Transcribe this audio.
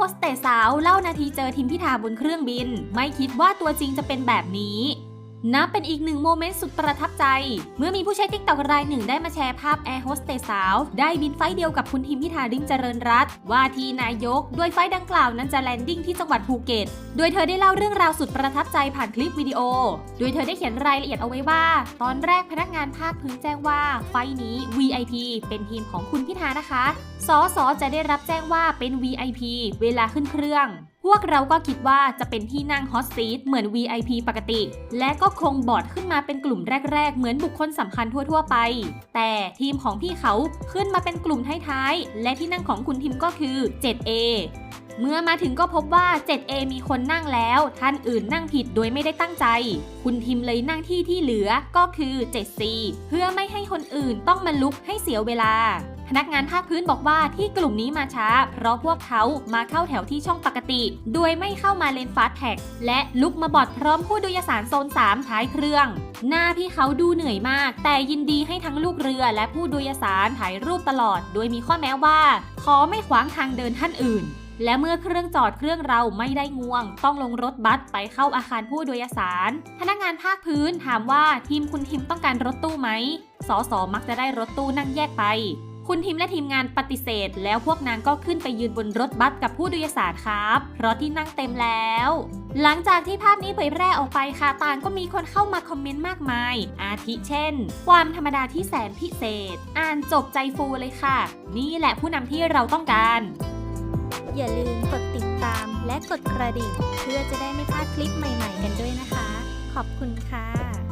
โฮสเตสสาวเล่านาทีเจอทิมพิธาบนเครื่องบิน ไม่คิดว่าตัวจริงจะเป็นแบบนี้ นับเป็นอีกหนึ่งโมเมนต์สุดประทับใจ เมื่อมีผู้ใช้ติ๊กต็อกรายหนึ่งได้มาแชร์ภาพแอร์โฮสเตสสาว ได้บินไฟเดียวกับคุณทิมพิธาริมเจริญรัตว่าที่นายกโดยไฟดังกล่าวนั้นจะแลนดิ้งที่จังหวัดภูเก็ต โดยเธอได้เล่าเรื่องราวสุดประทับใจผ่านคลิปวิดีโอ โดยเธอได้เขียนรายละเอียดเอาไว้ว่า ตอนแรกพนักงานภาคพื้นแจ้งว่าไฟนี้ VIP เป็นทีมของคุณพิธานะคะสอสอจะได้รับแจ้งว่าเป็น VIP เวลาขึ้นเครื่องพวกเราก็คิดว่าจะเป็นที่นั่งฮอตซีทเหมือน VIP ปกติ และก็คงบอร์ดขึ้นมาเป็นกลุ่มแรก ๆ เหมือนบุคคลสำคัญทั่ว ๆ ไป แต่ทีมของพี่เขาขึ้นมาเป็นกลุ่มท้ายๆ และที่นั่งของคุณทิมก็คือ 7A เมื่อมาถึงก็พบว่า 7A มีคนนั่งแล้ว ท่านอื่นนั่งผิดโดยไม่ได้ตั้งใจ คุณทิมเลยนั่งที่ที่เหลือก็คือ 7C เพื่อไม่ให้คนอื่นต้องมาลุกให้เสียเวลา พนักงานภาคพื้นบอกว่าที่กลุ่มนี้มาช้า เพราะพวกเขามาเข้าแถวที่ช่องปกติ โดยไม่เข้ามาเลนฟาสแท็กและลุกมาบอดพร้อมผู้โดยสารโซน 3 ท้ายเครื่อง หน้าพี่เขาดูเหนื่อยมาก แต่ยินดีให้ทั้งลูกเรือและผู้โดยสารถ่ายรูปตลอด โดยมีข้อแม้ว่า ขอไม่ขวางทางเดินท่านอื่นและเมื่อเครื่องจอดเครื่องเราไม่ได้ง่วง ต้องลงรถบัสไปเข้าอาคารผู้โดยสาร พนักงานภาคพื้นถามว่าทีมคุณทิมต้องการรถตู้ไหมสอสอมักจะได้รถตู้นั่งแยกไป คุณทิมและทีมงานปฏิเสธ แล้วพวกนางก็ขึ้นไปยืนบนรถบัสกับผู้โดยสารครับ เพราะที่นั่งเต็มแล้ว หลังจากที่ภาพนี้เผยแพร่ออกไปค่ะต่างก็มีคนเข้ามาคอมเมนต์มากมาย อาทิเช่น ความธรรมดาที่แสนพิเศษ อ่านจบใจฟูเลยค่ะ นี่แหละผู้นำที่เราต้องการ อย่าลืมกดติดตามและกดกระดิ่ง เพื่อจะได้ไม่พลาดคลิปใหม่ ๆ กันด้วยนะคะ ขอบคุณค่ะ